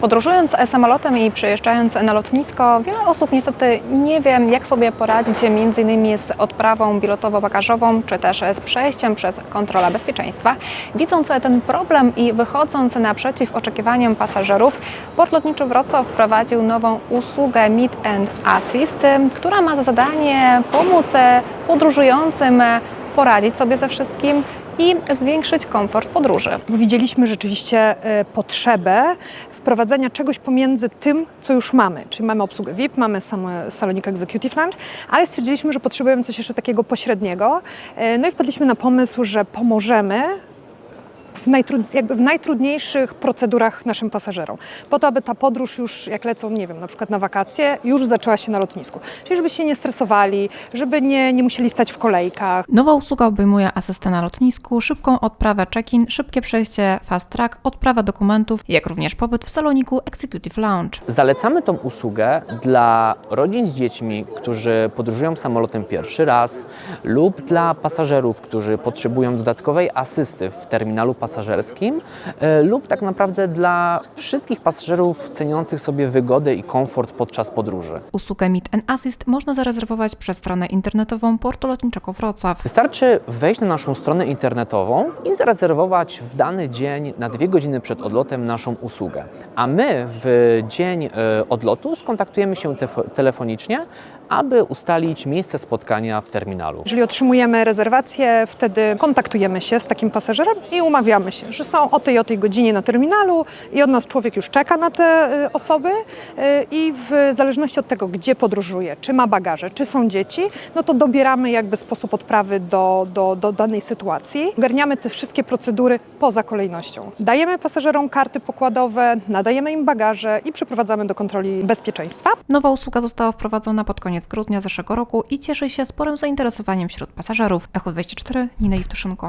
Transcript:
Podróżując samolotem i przyjeżdżając na lotnisko, wiele osób niestety nie wie, jak sobie poradzić m.in. z odprawą bilotowo-bagażową, czy też z przejściem przez kontrolę bezpieczeństwa. Widząc ten problem i wychodząc naprzeciw oczekiwaniom pasażerów, Port Lotniczy Wrocław wprowadził nową usługę Meet and Assist, która ma za zadanie pomóc podróżującym poradzić sobie ze wszystkim i zwiększyć komfort podróży. widzieliśmy rzeczywiście e, potrzebę wprowadzenia czegoś pomiędzy tym, co już mamy. Czyli mamy obsługę VIP, mamy sam salonik Executive Lounge, ale stwierdziliśmy, że potrzebujemy coś jeszcze takiego pośredniego. E, No i wpadliśmy na pomysł, że pomożemy w, najtrud, jakby w najtrudniejszych procedurach naszym pasażerom. Po to, aby ta podróż już, jak lecą, nie wiem, na przykład na wakacje, już zaczęła się na lotnisku. Czyli żeby się nie stresowali, żeby nie, nie musieli stać w kolejkach. Nowa usługa obejmuje asystę na lotnisku, szybką odprawę check-in, szybkie przejście fast track, odprawę dokumentów, jak również pobyt w saloniku Executive Lounge. Zalecamy tą usługę dla rodzin z dziećmi, którzy podróżują samolotem pierwszy raz lub dla pasażerów, którzy potrzebują dodatkowej asysty w terminalu pasażerskim e, lub tak naprawdę dla wszystkich pasażerów ceniących sobie wygodę i komfort podczas podróży. Usługę Meet and Assist można zarezerwować przez stronę internetową Portu Lotniczego Wrocław. Wystarczy wejść na naszą stronę internetową i zarezerwować w dany dzień na dwie godziny przed odlotem naszą usługę. A my w dzień e, odlotu skontaktujemy się telefonicznie, aby ustalić miejsce spotkania w terminalu. Jeżeli otrzymujemy rezerwację, wtedy kontaktujemy się z takim pasażerem i umawiamy się, że są o tej o tej godzinie na terminalu i od nas człowiek już czeka na te y, osoby y, i w zależności od tego, gdzie podróżuje, czy ma bagaże, czy są dzieci, no to dobieramy jakby sposób odprawy do, do, do danej sytuacji. Ogarniamy te wszystkie procedury poza kolejnością. Dajemy pasażerom karty pokładowe, nadajemy im bagaże i przeprowadzamy do kontroli bezpieczeństwa. Nowa usługa została wprowadzona pod koniec grudnia zeszłego roku i cieszy się sporym zainteresowaniem wśród pasażerów. Echo 24, Nina Jewtuszynko.